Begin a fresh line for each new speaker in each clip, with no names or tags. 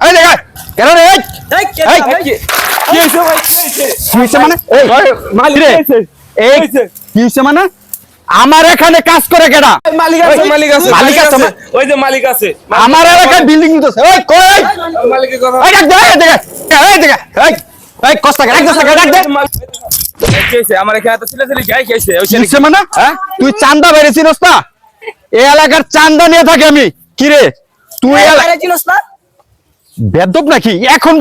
এই দেখা কেন রে? এই
কে ভাই?
হইছে মানে? এই
মালিক
রে,
হয়েছে।
এই। কি হইছে মানে? আমার এখানে কাজ করে কেডা?
মালিক আছে, মালিক আছে,
মালিক আছে,
ওই যে মালিক আছে।
আমার এলাকায় বিল্ডিং নিতেছে এই কই
মালিকের কথা।
এই দেখ দেখ দেখ এই দেখ এই এই কষ্ট করে একদম সাকা দেখ
আমার এখানে তো ছেলে ছেলে গাই খেয়েছে ওই ছেলে
মানে? হ্যাঁ? তুই চান্দা বেরেছিস না? এই এলাকার চান্দা নিয়ে থাকি আমি। কি রে? তুই এলা-
বাইরে চিনস না?
বেদব নাকি? এখন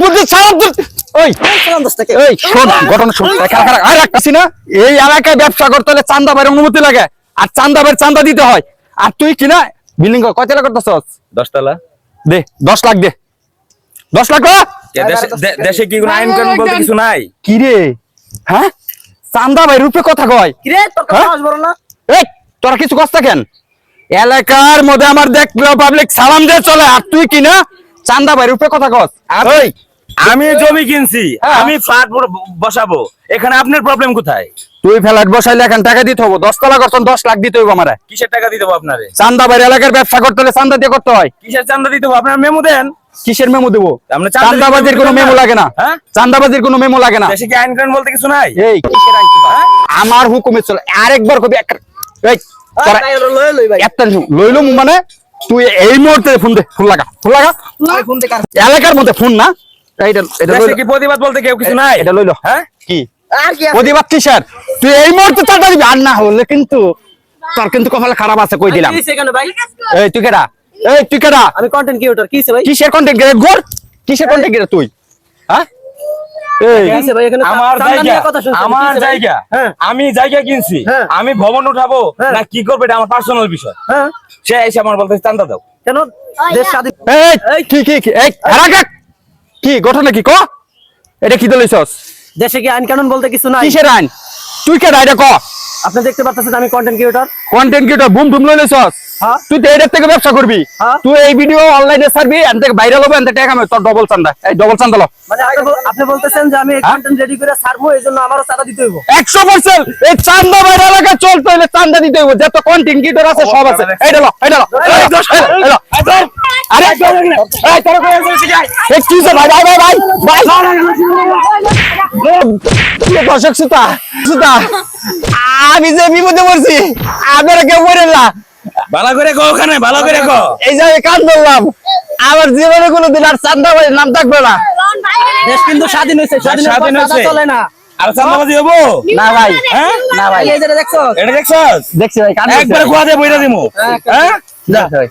ওই
সালাম দোস্ত কে?
এই শোন ঘটনা শোন আর রাখতেছি না। এই এলাকায় ব্যবসা করতে হলে চান্দা অনুমতি লাগে আর চান্দা বাইরে চান্দা দিতে হয়। আর তুই কিনা বিল্ডিং করতেছস?
দশতলা
দে দশ লাখ দে। দশ লাখ
দেশে কি কোনো আইন কানুন বলতে কিছু নাই?
কি রে? হ্যাঁ? চান্দা ভাই রূপে কথা কয়।
কি রে তোর
হ্যাঁ?
কথা বড় না।
এই তোরা কিছু কষ্ট কেন? এলাকার মধ্যে আমার দেখল পাবলিক সালাম দিয়ে চলে আর তুই কি না চান্দা ভাই রূপে কথা কস।
আমি জমি কিনছি
হ্যাঁ।
আমি ফ্ল্যাট বসাবো। এখানে আপনার প্রবলেম কোথায়?
তুই ফ্ল্যাট বসাইলে এখন টাকা দিতে হব। দশ তলা করছেন দশ লাখ দিতে হইব আমারে।
কিসের টাকা দিতে হবে আপনারে?
চান্দা বাইরে এলাকার ব্যবসা করতে হলে চান্দা দিয়ে করতে হয়।
কিসের চান্দা দিতে হবে? আপনার মেমো দেন।
কিসের মেমো দেবো?
চান্দা দিতে
চান্দাবাজির কোনো মেমো লাগে না।
হ্যাঁ?
চান্দাবাজির কোনো মেমো লাগে না।
দেশে কি আইন কানুন বলতে কিছু নাই?
এই কিসের আইন ছিল? আমার হুকুমে চলে আরেকবার কবি এক এই
ভাই।
লইলো মানে তুই এই মুহূর্তে ফোন দে ফোন লাগা ফোন লাগা। এলাকার মধ্যে ফোন না?
প্রতিবাদ বলতে কেউ কিছু নাই?
এটা লইলো।
হ্যাঁ?
কি?
আর কি আছে?
তুই এই মুহূর্তে চাটা দিবি? আর না হলে কিন্তু তোর কিন্তু কপালে খারাপ আছে কই দিলাম।
কি হইছে এখানে ভাই?
এই তুই কেডা? এই তুই কেডা?
আমি কন্টেন্ট ক্রিয়েটর কি হইছে ভাই?
কিসের কন্টেন্ট গেরে গোর? কিসের কন্টেন্ট গেরে তুই? হ্যাঁ?
হ্যাঁ।
আমি জায়গা কিনছি।
হ্যাঁ।
আমি ভবন উঠাবো। না কি করবে এটা আমার পার্সোনাল বিষয়।
হ্যাঁ।
সে এসে আমার বলতে চান্দা দাও।
কেন? দেশ স্বাধীন
এই। কি কি কি? এই হারাকা কি ঘটনা কি ক? এটা কি দলিছস
দেশে কি আইন কানুন বলতে কিছু নাই?
কিসের আইন? তুই কেডা এটা ক?
আপনি দেখতে পাচ্ছেন আমি content creator
content creator boom boom
হ্যাঁ।
তুই তো এটার থেকে ব্যবসা করবি।
হ্যাঁ।
তুই এই ভিডিও অনলাইনে ছাড়বি এন থেকে ভাইরাল হবে এন থেকে টাকা আমি তোর ডবল চান্দা। এই ডবল চান্দা লো।
মানে আপনি বলতেছেন যে আমি
হ্যাঁ।
কন্টেন্ট রেডি করে ছাড়বো এই জন্য আমারও চাঁদা দিতে হইব।
একশো পার্সেন্ট এই চান্দা বাইরে এলাকা চলতে হলে চান্দা দিতে হইব। যত কন্টেন্ট ক্রিয়েটর আছে সব আছে। এইটা লো এইটা লো এইটা লো, এইটা আরে এই তোরা কই আছিস? কি ভাই ভাই ভাই ভাই। ভাই দর্শক সুতা সুতা আমি যে বিপদে পড়ছি আপনারা কেউ পড়েন না।
ভালো করে কো ওখানে ভালো করে কো
এই যে আমি কান ধরলাম আমার জীবনে কোনোদিন আর চান্দা ভাই নাম থাকবে না।
দেশ কিন্তু স্বাধীন হয়েছে স্বাধীন
হয়েছে।
চলে না।
আর চান্দাবাজি হব?
না ভাই
হ্যাঁ?
না ভাই।
এই যে এটা দেখছ?
এটা দেখছস?
দেখছি ভাই
একবার গোয়া দিয়ে বইরা দিমু। হ্যাঁ
যা ভাই।